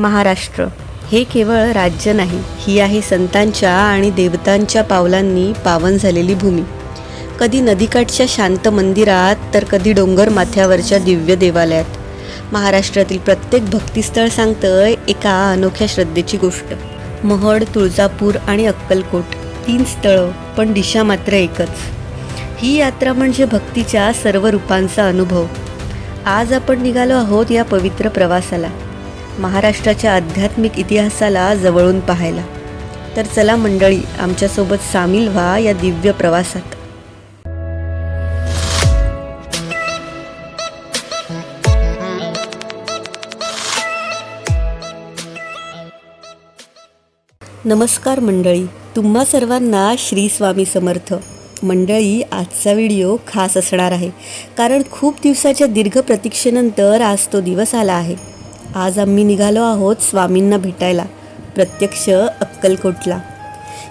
महाराष्ट्र. हे केवळ राज्य नाही ही आहे संतांच्या आणि देवतांच्या पावलांनी पावन झालेली भूमी. कधी नदीकाठच्या शांत मंदिरात तर कधी डोंगर माथ्यावरच्या दिव्य देवालयात. महाराष्ट्रातील प्रत्येक भक्तिस्थळ सांगतं एका अनोख्या श्रद्धेची गोष्ट. महड तुळजापूर आणि अक्कलकोट तीन स्थळं पण दिशा मात्र एकच. ही यात्रा म्हणजे भक्तीच्या सर्व रूपांचा अनुभव. आज आपण निघालो आहोत या पवित्र प्रवासाला. महाराष्ट्राच्या आध्यात्मिक इतिहासाला जवळून पाहायला. तर चला मंडळी आमच्यासोबत सामील व्हा या दिव्य प्रवासात. नमस्कार मंडळी तुम्हा सर्वांना श्री स्वामी समर्थ. मंडळी आजचा व्हिडिओ खास असणार आहे कारण खूप दिवसाच्या दीर्घ प्रतीक्षेनंतर आज तो दिवस आला आहे. आज आम्ही निघालो आहोत स्वामींना भेटायला प्रत्यक्ष अक्कलकोटला.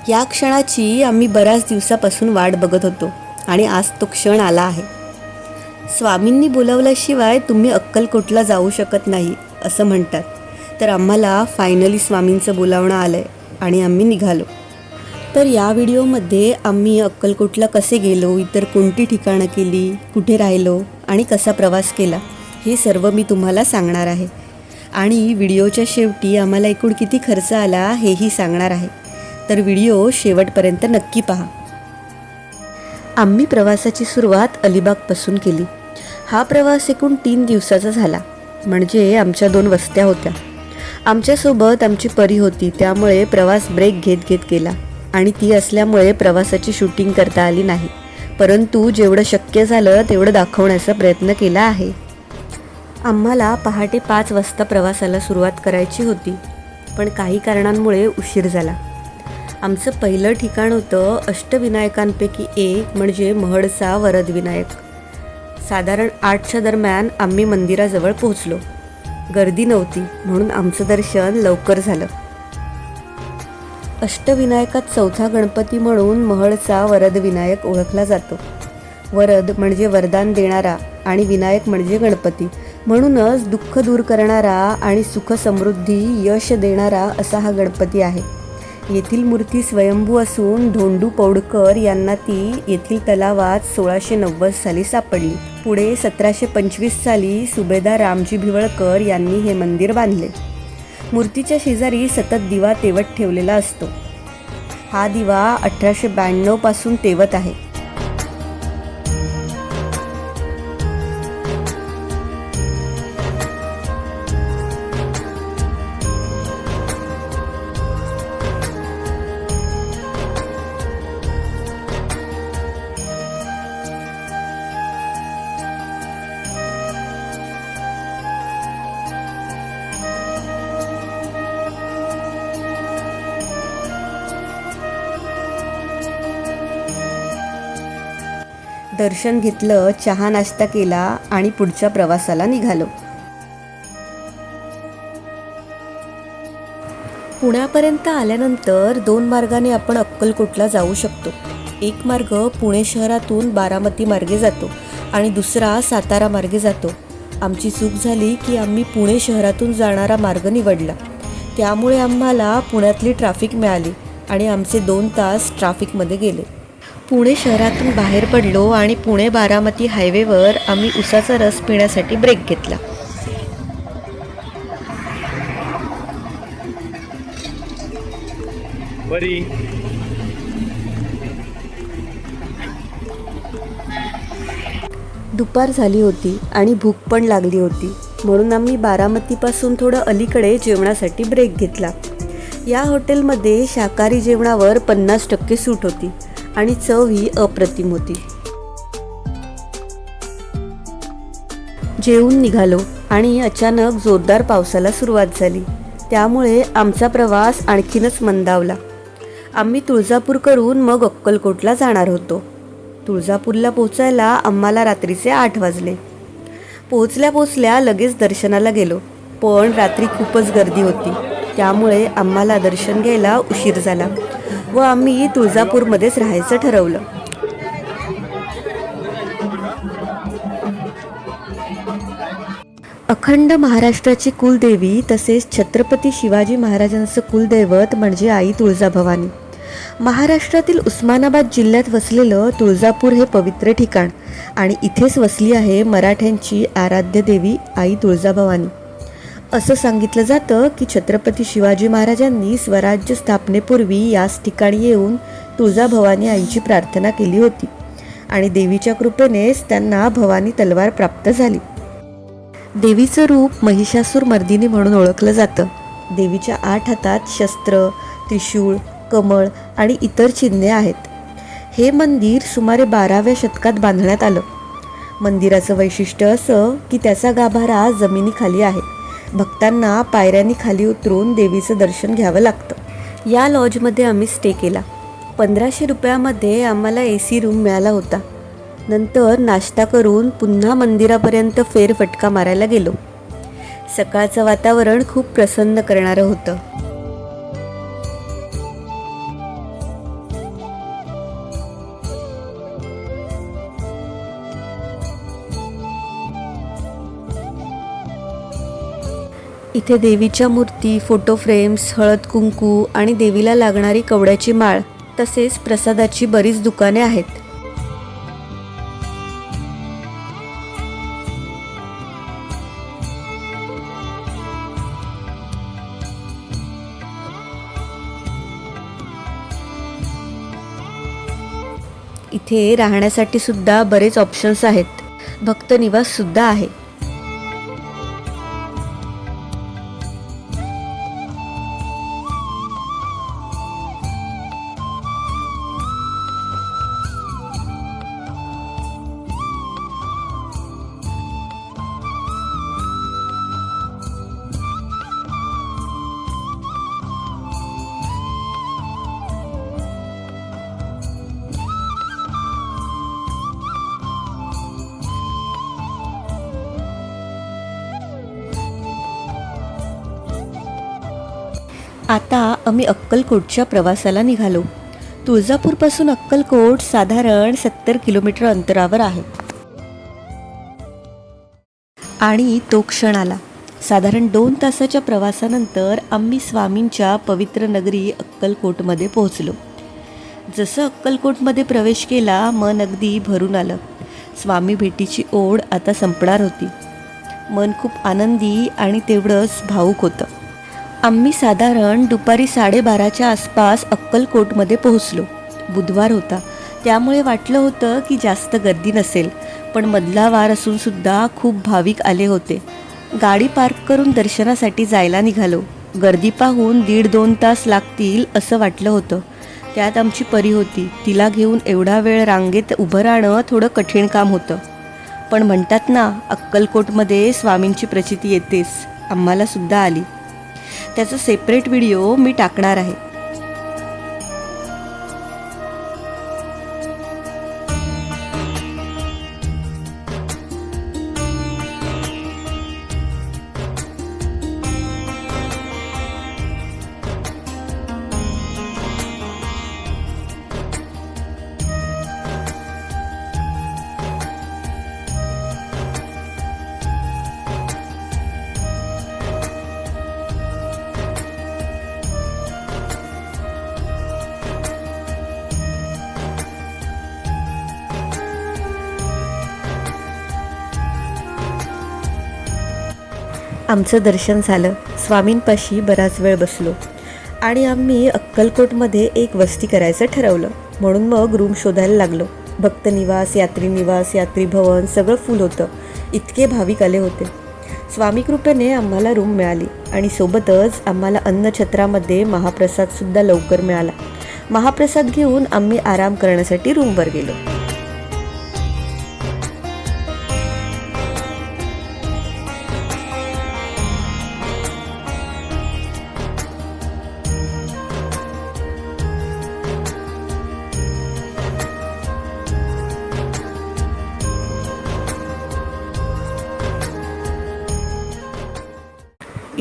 या क्षणाची आम्ही बऱ्याच दिवसापासून वाट बघत होतो आणि आज तो क्षण आला आहे. स्वामींनी बोलावल्याशिवाय तुम्ही अक्कलकोटला जाऊ शकत नाही असं म्हणतात. तर आम्हाला फायनली स्वामींचं बोलावणं आलं आहे आणि आम्ही निघालो. तर या व्हिडिओमध्ये आम्ही अक्कलकोटला कसे गेलो इतर कोणती ठिकाणं केली कुठे राहिलो आणि कसा प्रवास केला हे सर्व मी तुम्हाला सांगणार आहे. आणि व्हिडिओच्या शेवटी आम्हाला एकूण किती खर्च आला हेही सांगणार आहे. तर व्हिडिओ शेवटपर्यंत नक्की पहा. आम्ही प्रवासाची सुरुवात अलिबागपासून केली. हा प्रवास एकूण तीन दिवसाचा झाला. म्हणजे आमच्या दोन वस्त्या होत्या. आमच्यासोबत आमची परी होती. त्यामुळे प्रवास ब्रेक घेत घेत गेला. आणि ती असल्यामुळे प्रवासाची शूटिंग करता आली नाही. परंतु जेवढं शक्य झालं तेवढं दाखवण्याचा प्रयत्न केला आहे. आम्हाला पहाटे पाच वाजता प्रवासाला सुरुवात करायची होती पण काही कारणांमुळे उशीर झाला. आमचं पहिलं ठिकाण होतं अष्टविनायकांपैकी एक म्हणजे महडचा वरदविनायक. साधारण आठच्या दरम्यान आम्ही मंदिराजवळ पोहोचलो. गर्दी नव्हती म्हणून आमचं दर्शन लवकर झालं. अष्टविनायकात चौथा गणपती म्हणून महडचा वरदविनायक ओळखला जातो. वरद म्हणजे वरदान देणारा आणि विनायक म्हणजे गणपती. म्हणूनच दुःख दूर करणारा आणि सुख समृद्धी यश देणारा असा हा गणपती आहे. येथील मूर्ती स्वयंभू असून धोंडू पौडकर यांना ती येथील तलावात सोळाशे नव्वद साली सापडली. पुढे सतराशे पंचवीस साली सुभेदार रामजी भिवळकर यांनी हे मंदिर बांधले. मूर्तीच्या शेजारी सतत दिवा तेवत ठेवलेला असतो. हा दिवा अठराशे ब्याण्णवपासून तेवत आहे. दर्शन घेतलं चहा नाश्ता केला आणि पुढच्या प्रवासाला निघालो. पुण्यापर्यंत आल्यानंतर दोन मार्गाने आपण अक्कलकोटला जाऊ शकतो. एक मार्ग पुणे शहरातून बारामती मार्गे जातो आणि दुसरा सातारा मार्गे जातो. आमची चूक झाली की आम्ही पुणे शहरातून जाणारा मार्ग निवडला. त्यामुळे आम्हाला पुण्यातली ट्रॅफिक मिळाली आणि आमचे दोन तास ट्रॅफिकमध्ये गेले. पुणे शहरातून बाहेर पडलो आणि पुणे बारामती हायवेवर आम्ही उसाचा रस पिण्यासाठी ब्रेक घेतला. बरी. दुपार झाली होती आणि भूक पण लागली होती. म्हणून आम्ही बारामतीपासून थोडं अलीकडे जेवणासाठी ब्रेक घेतला. या हॉटेलमध्ये शाकाहारी जेवणावर पन्नास टक्के सूट होती. आणि चव ही अप्रतिम होती. जेवून निघालो आणि अचानक जोरदार पावसाला सुरुवात झाली. त्यामुळे आमचा प्रवास आणखीनच मंदावला. आम्ही तुळजापूर करून मग अक्कलकोटला जाणार होतो. तुळजापूरला पोचायला आम्हाला रात्रीचे आठ वाजले. पोचल्या पोचल्या लगेच दर्शनाला गेलो पण रात्री खूपच गर्दी होती. त्यामुळे आम्हाला दर्शन घ्यायला उशीर झाला. व आम्ही तुळजापूरमध्येच राहायचं ठरवलं. अखंड महाराष्ट्राची कुलदेवी तसेच छत्रपती शिवाजी महाराजांचं कुलदैवत म्हणजे आई तुळजाभवानी. महाराष्ट्रातील उस्मानाबाद जिल्ह्यात वसलेलं तुळजापूर हे पवित्र ठिकाण आणि इथेच वसली आहे मराठ्यांची आराध्य देवी आई तुळजाभवानी. असं सांगितलं जातं की छत्रपती शिवाजी महाराजांनी स्वराज्य स्थापनेपूर्वी याच ठिकाणी येऊन तुळजाभवानी आईची प्रार्थना केली होती. आणि देवीच्या कृपेनेच त्यांना भवानी तलवार प्राप्त झाली. देवीचं रूप महिषासूर मर्दिनी म्हणून ओळखलं जातं. देवीच्या आठ हातात शस्त्र त्रिशूळ कमळ आणि इतर चिन्हे आहेत. हे मंदिर सुमारे बाराव्या शतकात बांधण्यात आलं. मंदिराचं वैशिष्ट्य असं की त्याचा गाभारा जमिनीखाली आहे. भक्तांना पायऱ्यांनी खाली उतरून देवीचं दर्शन घ्यावं लागतं. या लॉजमध्ये आम्ही स्टे केला. पंधराशे रुपयामध्ये आम्हाला ए सी रूम मिळाला होता. नंतर नाश्ता करून पुन्हा मंदिरापर्यंत फेरफटका मारायला गेलो. सकाळचं वातावरण खूप प्रसन्न करणारं होतं. इथे देवीच्या मूर्ती फोटो फ्रेम्स हळद कुंकू आणि देवीला लागणारी कवड्याची माळ तसेच प्रसादाची बरीच दुकाने आहेत. इथे राहण्यासाठी सुद्धा बरेच ऑप्शन्स आहेत. भक्त निवास सुद्धा आहे. आता आम्ही अक्कलकोटच्या प्रवासाला निघालो. तुळजापूरपासून अक्कलकोट साधारण सत्तर किलोमीटर अंतरावर आहे. आणि तो क्षण आला. साधारण दोन तासाच्या प्रवासानंतर आम्ही स्वामींच्या पवित्र नगरी अक्कलकोटमध्ये पोहोचलो. जसं अक्कलकोटमध्ये प्रवेश केला मन अगदी भरून आलं. स्वामी भेटीची ओढ आता संपणार होती. मन खूप आनंदी आणि तेवढंच भावूक होतं. आम्ही साधारण दुपारी साडेबाराच्या आसपास अक्कलकोटमध्ये पोहोचलो. बुधवार होता. त्यामुळे वाटलं होतं की जास्त गर्दी नसेल पण मधला वार असूनसुद्धा खूप भाविक आले होते. गाडी पार्क करून दर्शनासाठी जायला निघालो. गर्दी पाहून दीड दोन तास लागतील असं वाटलं होतं. त्यात आमची परी होती. तिला घेऊन एवढा वेळ रांगेत उभं राहणं थोडं कठीण काम होतं. पण म्हणतात ना अक्कलकोटमध्ये स्वामींची प्रचिती येतेच. आम्हालासुद्धा आली. त्याचा सेपरेट व्हिडिओ मी टाकणार आहे. आमचं दर्शन झालं. स्वामींपाशी बराच वेळ बसलो. आणि आम्ही अक्कलकोटमध्ये एक वस्ती करायचं ठरवलं. म्हणून मग रूम शोधायला लागलो. भक्तनिवास यात्री निवास यात्री भवन सगळं फुल होतं. इतके भाविक आले होते. स्वामी कृपेने आम्हाला रूम मिळाली. आणि सोबतच आम्हाला अन्नछत्रामध्ये महाप्रसादसुद्धा लवकर मिळाला. महाप्रसाद घेऊन आम्ही आराम करण्यासाठी रूमवर गेलो.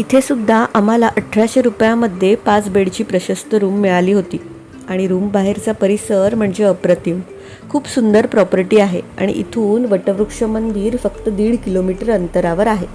इथे सुद्धा आम्हाला अठराशे रुपयामध्ये पाच बेडची प्रशस्त रूम मिळाली होती. आणि रूम बाहेरचा परिसर म्हणजे अप्रतिम. खूप सुंदर प्रॉपर्टी आहे आणि इथून वटवृक्ष मंदिर फक्त दीड किलोमीटर अंतरावर आहे.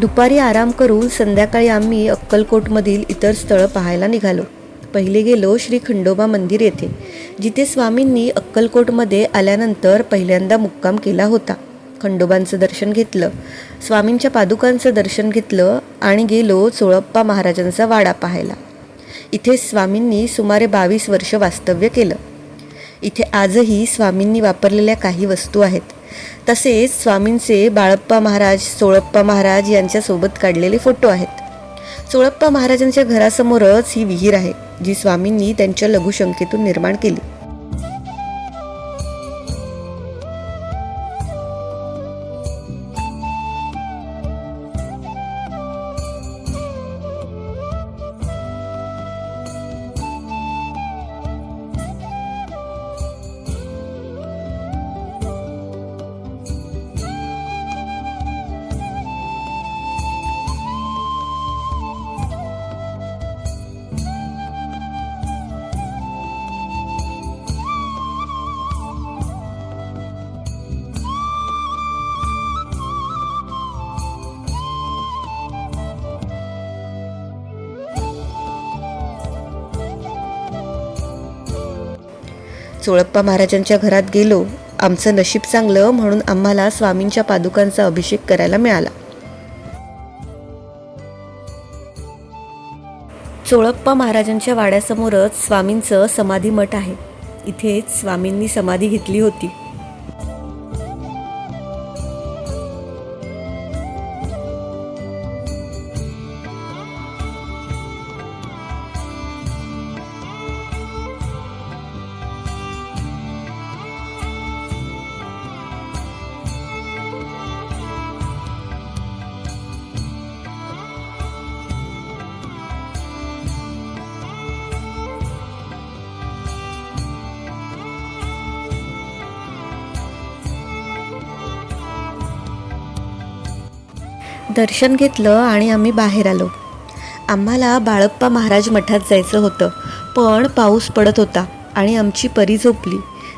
दुपारी आराम करून संध्याकाळी आम्ही अक्कलकोटमधील इतर स्थळं पाहायला निघालो. पहिले गेलो श्री खंडोबा मंदिर येथे जिथे स्वामींनी अक्कलकोटमध्ये आल्यानंतर पहिल्यांदा मुक्काम केला होता. खंडोबांचं दर्शन घेतलं स्वामींच्या पादुकांचं दर्शन घेतलं आणि गेलो चोळप्पा महाराजांचा वाडा पाहायला. इथे स्वामींनी सुमारे बावीस वर्ष वास्तव्य केलं. इथे आजही स्वामींनी वापरलेल्या काही वस्तू आहेत. तसेच स्वामींचे बाळप्पा महाराज सोळप्पा महाराज यांच्यासोबत काढलेले फोटो आहेत. सोळप्पा महाराजांच्या घरासमोरच ही विहीर आहे जी स्वामींनी त्यांच्या लघुशंकेतून निर्माण केली. चोळप्पा महाराजांच्या घरात गेलो आमचं नशीब चांगलं म्हणून आम्हाला स्वामींच्या पादुकांचा अभिषेक करायला मिळाला. चोळप्पा महाराजांच्या वाड्यासमोरच स्वामींचं समाधी मठ आहे. इथेच स्वामींनी समाधी घेतली होती. दर्शन घेतलं आणि आम्ही बाहेर आलो. आम्हाला बाळप्पा महाराज मठात जायचं होतं पण पाऊस पडत होता आणि आमची परी झोपली.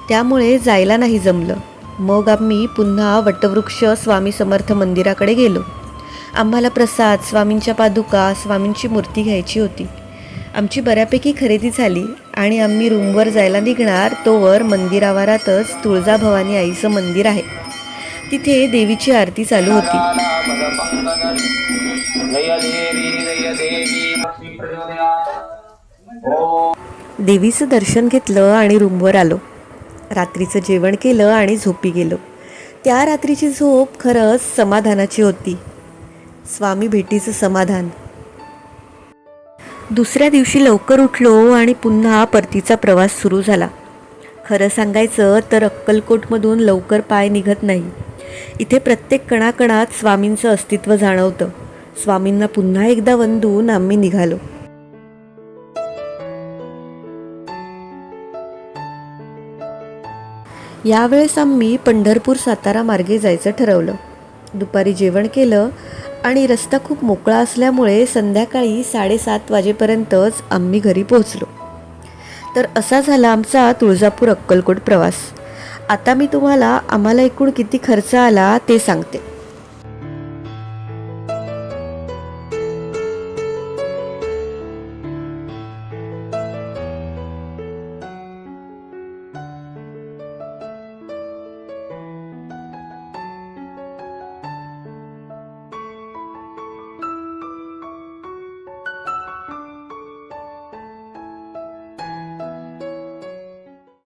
त्यामुळे जायला नाही जमलं. मग आम्ही पुन्हा वटवृक्ष स्वामी समर्थ मंदिराकडे गेलो. आम्हाला प्रसाद स्वामींच्या पादुका स्वामींची मूर्ती घ्यायची होती. आमची बऱ्यापैकी खरेदी झाली आणि आम्ही रूमवर जायला निघणार तोवर मंदिरावारातच तुळजाभवानी आईचं मंदिर आहे. तिथे देवीची आरती चालू होती. देवीचं दर्शन घेतलं आणि रूमवर आलो. रात्रीचं जेवण केलं आणि झोपी गेलो. त्या रात्रीची झोप खरंच समाधानाची होती. स्वामी भेटीचं समाधान. दुसऱ्या दिवशी लवकर उठलो आणि पुन्हा परतीचा प्रवास सुरू झाला. खरं सांगायचं तर अक्कलकोटमधून लवकर पाय निघत नाही. इथे प्रत्येक कणाकणात स्वामींचं अस्तित्व जाणवतं. स्वामींना पुन्हा एकदा वंदून आम्ही निघालो. यावेळेस आम्ही पंढरपूर सातारा मार्गे जायचं ठरवलं. दुपारी जेवण केलं आणि रस्ता खूप मोकळा असल्यामुळे संध्याकाळी साडेसात वाजेपर्यंतच आम्ही घरी पोहोचलो. तर असा झाला आमचा तुळजापूर अक्कलकोट प्रवास. आता मी तुम्हाला आम्हाला एकूण किती खर्च आला ते सांगते.